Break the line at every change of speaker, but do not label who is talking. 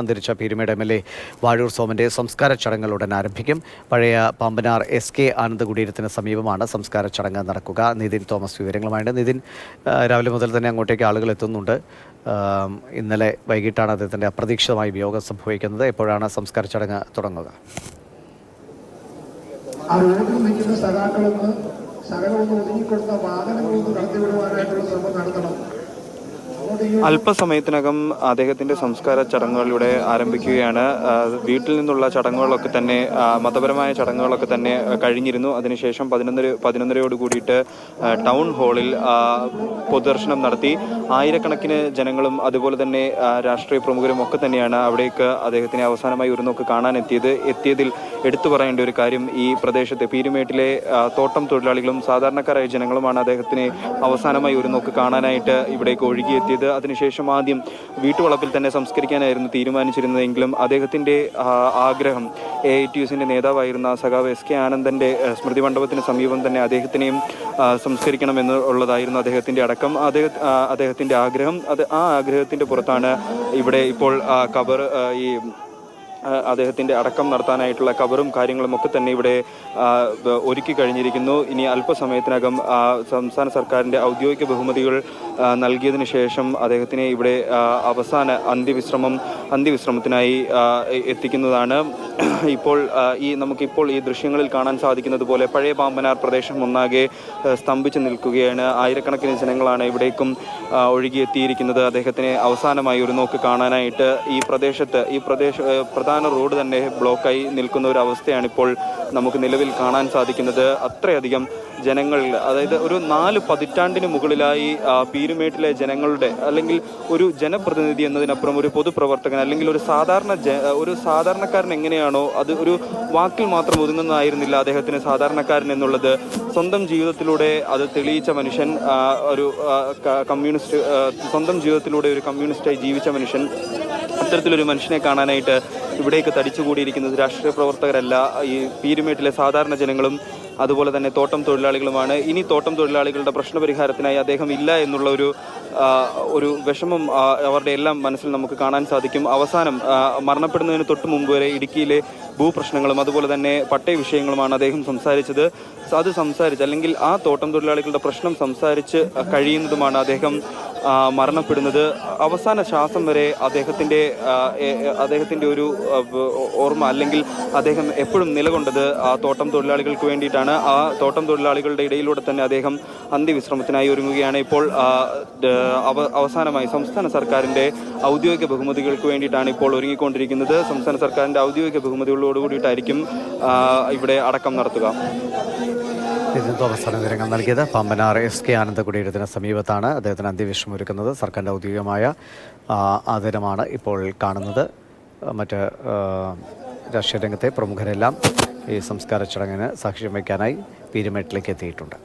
അന്തരിച്ച Peermade M L A Vazhoor സോമന്റെ സംസ്കാര ചടങ്ങുകൾ ഉടൻ ആരംഭിക്കും. പഴയ പമ്പനാർ എസ് കെ ആനന്ദ കുടീരത്തിന് സമീപമാണ് സംസ്കാര ചടങ്ങ് നടക്കുക. നിതിൻ തോമസ് വിവരങ്ങളുമായിട്ട് നിതിൻ രാവിലെ മുതൽ തന്നെ അങ്ങോട്ടേക്ക് ആളുകൾ എത്തുന്നുണ്ട്. ഇന്നലെ വൈകിട്ടാണ് അദ്ദേഹത്തിന്റെ അപ്രതീക്ഷിതമായി വിയോഗം സംഭവിക്കുന്നത്. എപ്പോഴാണ് സംസ്കാര ചടങ്ങ് തുടങ്ങുക?
ആ റോഡിൽ ഒതുങ്ങിക്കൊടുത്ത വാഹനങ്ങളൊന്ന് കടത്തിവിടുവാനായിട്ടുള്ള ശ്രമം നടത്തണം.
അല്പസമയത്തിനകം അദ്ദേഹത്തിന്റെ സംസ്കാര ചടങ്ങുകളിലൂടെ ആരംഭിക്കുകയാണ്. വീട്ടിൽ നിന്നുള്ള ചടങ്ങുകളൊക്കെ തന്നെ മതപരമായ ചടങ്ങുകളൊക്കെ തന്നെ കഴിഞ്ഞിരുന്നു. അതിനുശേഷം പതിനൊന്നര പതിനൊന്നരയോട് കൂടിയിട്ട് ടൗൺ ഹാളിൽ പൊതുദർശനം നടത്തി. ആയിരക്കണക്കിന് ജനങ്ങളും അതുപോലെ തന്നെ രാഷ്ട്രീയ പ്രമുഖരും ഒക്കെ തന്നെയാണ് അവിടേക്ക് അദ്ദേഹത്തിനെ അവസാനമായി ഒരു നോക്ക് കാണാൻ എത്തിയത്. എത്തിയതിൽ എടുത്തു പറയേണ്ട ഒരു കാര്യം ഈ പ്രദേശത്തെ പീരുമേട്ടിലെ തോട്ടം തൊഴിലാളികളും സാധാരണക്കാരായ ജനങ്ങളുമാണ് അദ്ദേഹത്തിനെ അവസാനമായി ഒരു നോക്ക് കാണാനായിട്ട് ഇവിടേക്ക് ഒഴുകിയെത്തിയത്. അതിനുശേഷം ആദ്യം വീട്ടുവളപ്പിൽ തന്നെ സംസ്കരിക്കാനായിരുന്നു തീരുമാനിച്ചിരുന്നതെങ്കിലും അദ്ദേഹത്തിന്റെ ആഗ്രഹം എ ഐ ടി യുസിന്റെ നേതാവായിരുന്ന സഖാവ് എസ് കെ ആനന്ദന്റെ സ്മൃതി മണ്ഡപത്തിന് സമീപം തന്നെ അദ്ദേഹത്തിനെയും സംസ്കരിക്കണമെന്നുള്ളതായിരുന്നു അദ്ദേഹത്തിന്റെ അടക്കം. അദ്ദേഹ അദ്ദേഹത്തിന്റെ ആഗ്രഹം അത് ആ ആഗ്രഹത്തിന്റെ പുറത്താണ് ഇവിടെ ഇപ്പോൾ കബർ ഈ ആ, അദ്ദേഹത്തിന്റെ അടക്കം നടത്താനായിട്ടുള്ള കവറും കാര്യങ്ങളും ഒക്കെ തന്നെ ഇവിടെ ഒരുക്കി കഴിഞ്ഞിരിക്കുന്നു. ഇനി അല്പസമയത്തിനകം സംസ്ഥാന സർക്കാരിന്റെ ഔദ്യോഗിക ബഹുമതികൾ നൽകിയതിന് ശേഷം അദ്ദേഹത്തിനെ ഇവിടെ അവസാന അന്ത്യവിശ്രമം അന്ത്യവിശ്രമത്തിനായി എത്തിക്കുന്നതാണ്. ഇപ്പോൾ ഈ നമുക്കിപ്പോൾ ഈ ദൃശ്യങ്ങളിൽ കാണാൻ സാധിക്കുന്നത് പോലെ പഴയ പാമ്പനാർ പ്രദേശം ഒന്നാകെ സ്തംഭിച്ചു നിൽക്കുകയാണ്. ആയിരക്കണക്കിന് ജനങ്ങളാണ് ഇവിടേക്കും ഒഴുകിയെത്തിയിരിക്കുന്നത്. അദ്ദേഹത്തിനെ അവസാനമായി ഒരു നോക്ക് കാണാനായിട്ട് ഈ പ്രദേശത്ത് ഈ പ്രദേശ ഏ, പ്രധാന റോഡ് തന്നെ ബ്ലോക്കായി നിൽക്കുന്ന ഒരു അവസ്ഥയാണ് ഇപ്പോൾ നമുക്ക് നിലവിൽ കാണാൻ സാധിക്കുന്നത്. അത്രയധികം ജനങ്ങൾ അതായത് ഒരു നാല് പതിറ്റാണ്ടിന് മുകളിലായി പീരുമേട്ടിലെ ജനങ്ങളുടെ അല്ലെങ്കിൽ ഒരു ജനപ്രതിനിധി എന്നതിനപ്പുറം ഒരു പൊതുപ്രവർത്തകൻ അല്ലെങ്കിൽ ഒരു സാധാരണ ഒരു സാധാരണക്കാരൻ എങ്ങനെയാണോ അത് ഒരു വാക്കിൽ മാത്രം ഒതുങ്ങുന്നതായിരുന്നില്ല അദ്ദേഹത്തിന് സാധാരണക്കാരൻ എന്നുള്ളത്. സ്വന്തം ജീവിതത്തിലൂടെ അത് തെളിയിച്ച മനുഷ്യൻ ഒരു കമ്മ്യൂണിസ്റ്റ് സ്വന്തം ജീവിതത്തിലൂടെ ഒരു കമ്മ്യൂണിസ്റ്റായി ജീവിച്ച മനുഷ്യൻ അത്തരത്തിലൊരു മനുഷ്യനെ കാണാനായിട്ട് ഇവിടേക്ക് തടിച്ചുകൂടിയിരിക്കുന്നത് രാഷ്ട്രീയ പ്രവർത്തകരല്ല. ഈ പീരുമേട്ടിലെ സാധാരണ ജനങ്ങളും അതുപോലെ തന്നെ തോട്ടം തൊഴിലാളികളുമാണ്. ഇനി തോട്ടം തൊഴിലാളികളുടെ പ്രശ്നപരിഹാരത്തിനായി അദ്ദേഹം ഇല്ല എന്നുള്ള ഒരു ഒരു വിഷമം അവരുടെ എല്ലാം മനസ്സിൽ നമുക്ക് കാണാൻ സാധിക്കും. അവസാനം മരണപ്പെടുന്നതിന് തൊട്ട് മുമ്പ് വരെ ഇടുക്കിയിലെ ഭൂപ്രശ്നങ്ങളും അതുപോലെ തന്നെ പട്ടയ വിഷയങ്ങളുമാണ് അദ്ദേഹം സംസാരിച്ചത്. അത് സംസാരിച്ച് അല്ലെങ്കിൽ ആ തോട്ടം തൊഴിലാളികളുടെ പ്രശ്നം സംസാരിച്ച് കഴിയുന്നതുമാണ് അദ്ദേഹം മരണപ്പെടുന്നത്. അവസാന ശ്വാസം വരെ അദ്ദേഹത്തിന്റെ അദ്ദേഹത്തിന്റെ ഒരു ഓർമ്മ അല്ലെങ്കിൽ അദ്ദേഹം എപ്പോഴും നിലകൊണ്ടത് ആ തോട്ടം തൊഴിലാളികൾക്ക് വേണ്ടിയിട്ടാണ്. ആ തോട്ടം തൊഴിലാളികളുടെ ഇടയിലൂടെ തന്നെ അദ്ദേഹം അന്ത്യവിശ്രമത്തിനായി ഒരുങ്ങുകയാണ്. ഇപ്പോൾ അവസാനമായി സംസ്ഥാന സർക്കാരിന്റെ ഔദ്യോഗിക ബഹുമതികൾക്ക് വേണ്ടിയിട്ടാണ് ഇപ്പോൾ ഒരുങ്ങിക്കൊണ്ടിരിക്കുന്നത്. സംസ്ഥാന സർക്കാരിന്റെ ഔദ്യോഗിക ബഹുമതികളോട് കൂടിയിട്ടായിരിക്കും ഇവിടെ അടക്കം നടത്തുക.
അവസാന വിവരങ്ങൾ നൽകിയത് പമ്പനാർ എസ് കെ ആനന്ദകുടീരത്തിന് സമീപത്താണ് അദ്ദേഹത്തിന് അന്ത്യവിശ്രമം ഒരുക്കുന്നത്. സർക്കാരിന്റെ ഔദ്യോഗികമായ ആദരമാണ് ഇപ്പോൾ കാണുന്നത്. മറ്റ് രാഷ്ട്രീയ രംഗത്തെ പ്രമുഖരെല്ലാം ഈ സംസ്കാര ചടങ്ങിന് സാക്ഷ്യം വയ്ക്കാനായി പീരുമേട്ടിലേക്ക് എത്തിയിട്ടുണ്ട്.